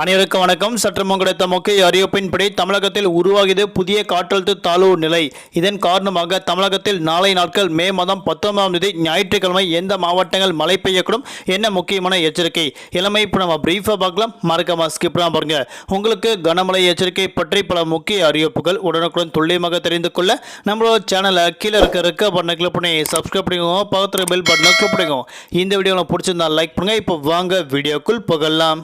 அனைவருக்கும் வணக்கம். சற்று கிடைத்த முக்கிய அறிவிப்பின்படி தமிழகத்தில் உருவாகியது புதிய காற்றழுத்த தாழ்வு நிலை. இதன் காரணமாக தமிழகத்தில் நாளை நாட்கள் மே மாதம் பத்தொன்பதாம் தேதி ஞாயிற்றுக்கிழமை எந்த மாவட்டங்கள் மழை பெய்யக்கூடும் என்ன முக்கியமான எச்சரிக்கை? இளமை இப்போ நம்ம பிரீஃபாக பார்க்கலாம் மறக்காம ஸ்கிப்லாம் பாருங்க. உங்களுக்கு கனமழை எச்சரிக்கை பற்றி பல முக்கிய அறிவிப்புகள் உடனுக்குடன் துல்லியமாக தெரிந்து கொள்ள நம்மளோட சேனலை கீழே இருக்க இருக்க பட்டனை கிளிக் பண்ணி சப்ஸ்கிரைப் பண்ணிக்கோங்க. பக்கத்தில் பெல் பட்டனை கிளிக் பண்ணிக்கோங்க. இந்த வீடியோ பிடிச்சிருந்தா லைக் பண்ணுங்க. இப்போ வாங்க வீடியோக்குள் புகழலாம்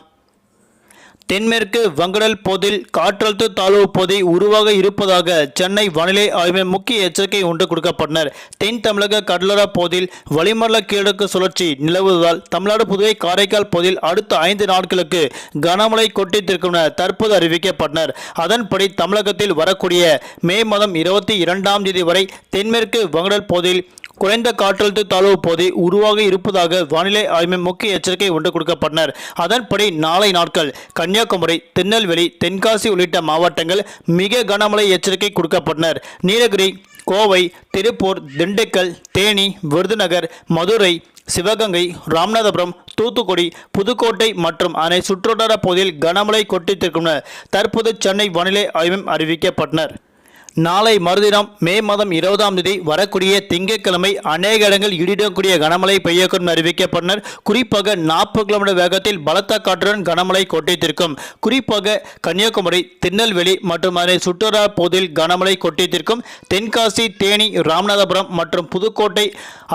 தென்மேற்கு வங்கடல் பகுதியில் காற்றழுத்த தாழ்வு பகுதி உருவாக இருப்பதாக சென்னை வானிலை ஆய்வு முக்கிய எச்சரிக்கை ஒன்று கொடுக்கப்பட்டனர். தென் தமிழக கடலோர பகுதியில் வளிமண்டல கீழக்கு சுழற்சி நிலவுவதால் தமிழ்நாடு புதுவை காரைக்கால் பகுதியில் அடுத்த ஐந்து நாட்களுக்கு கனமழை கொட்டித்திருக்கும் என தற்போது அறிவிக்கப்பட்டனர். அதன்படி தமிழகத்தில் வரக்கூடிய மே மாதம் இருபத்தி இரண்டாம் தேதி வரை தென்மேற்கு வங்கடல் பகுதியில் குறைந்த காற்றழுத்த தாழ்வு பகுதி உருவாக இருப்பதாக வானிலை ஆய்வு முக்கிய எச்சரிக்கை ஒன்று கொடுக்கப்பட்டனர். அதன்படி நாளை நாட்கள் கன்னியாகுமரி திருநெல்வேலி தென்காசி உள்ளிட்ட மாவட்டங்கள் மிக கனமழை எச்சரிக்கை கொடுக்கப்பட்டனர். நீலகிரி கோவை திருப்பூர் திண்டுக்கல் தேனி விருதுநகர் மதுரை சிவகங்கை ராமநாதபுரம் தூத்துக்குடி புதுக்கோட்டை மற்றும் அனை சுற்றுவட்டார பகுதியில் கனமழை கொட்டித்திருக்கும் தற்போது சென்னை வானிலை ஆய்வும் அறிவிக்கப்பட்டனர். நாளை மறுதினம் மே மாதம் இருபதாம் தேதி வரக்கூடிய திங்கட்கிழமை அநேக இடங்கள் இடிடக்கூடிய கனமழை பெய்யக்கூடும் அறிவிக்கப்பட்டனர். குறிப்பாக நாற்பது கிலோமீட்டர் வேகத்தில் பலத்த காற்றுடன் கனமழை கொட்டித்திருக்கும். குறிப்பாக கன்னியாகுமரி திருநெல்வேலி மற்றும் அதனை சுற்றுலா பகுதியில் கனமழை கொட்டித்திருக்கும். தென்காசி தேனி ராமநாதபுரம் மற்றும் புதுக்கோட்டை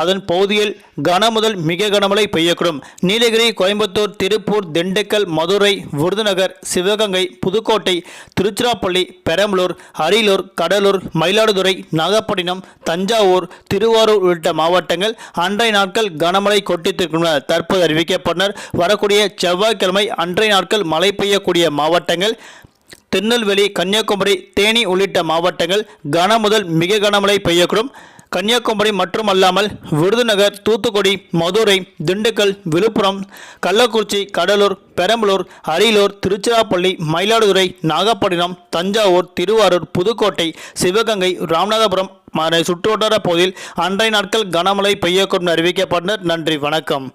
அதன் பகுதியில் கன முதல் மிக கனமழை பெய்யக்கூடும். நீலகிரி கோயம்புத்தூர் திருப்பூர் திண்டுக்கல் மதுரை விருதுநகர் சிவகங்கை புதுக்கோட்டை திருச்சிராப்பள்ளி பெரம்பலூர் அரியலூர் கடலூர் மயிலாடுதுறை நாகப்பட்டினம் தஞ்சாவூர் திருவாரூர் உள்ளிட்ட மாவட்டங்கள் அன்றைய நாட்கள் கனமழை கொட்டித்திருக்கும் என தற்போது அறிவிக்கப்பட்டனர். வரக்கூடிய செவ்வாய்க்கிழமை அன்றைய நாட்கள் மழை பெய்யக்கூடிய மாவட்டங்கள் திருநெல்வேலி கன்னியாகுமரி தேனி உள்ளிட்ட மாவட்டங்கள் கன முதல் மிக கனமழை பெய்யக்கூடும். கன்னியாகுமரி மற்றும் அல்லாமல் விருதுநகர் தூத்துக்குடி மதுரை திண்டுக்கல் விழுப்புரம் கள்ளக்குறிச்சி கடலூர் பெரம்பலூர் அரியலூர் திருச்சிராப்பள்ளி மயிலாடுதுறை நாகப்பட்டினம் தஞ்சாவூர் திருவாரூர் புதுக்கோட்டை சிவகங்கை ராமநாதபுரம் சுற்றுவட்டார பகுதியில் அன்றைய நாட்கள் கனமழை பெய்யக்கூடும் அறிவிக்கப்பட்டனர். நன்றி வணக்கம்.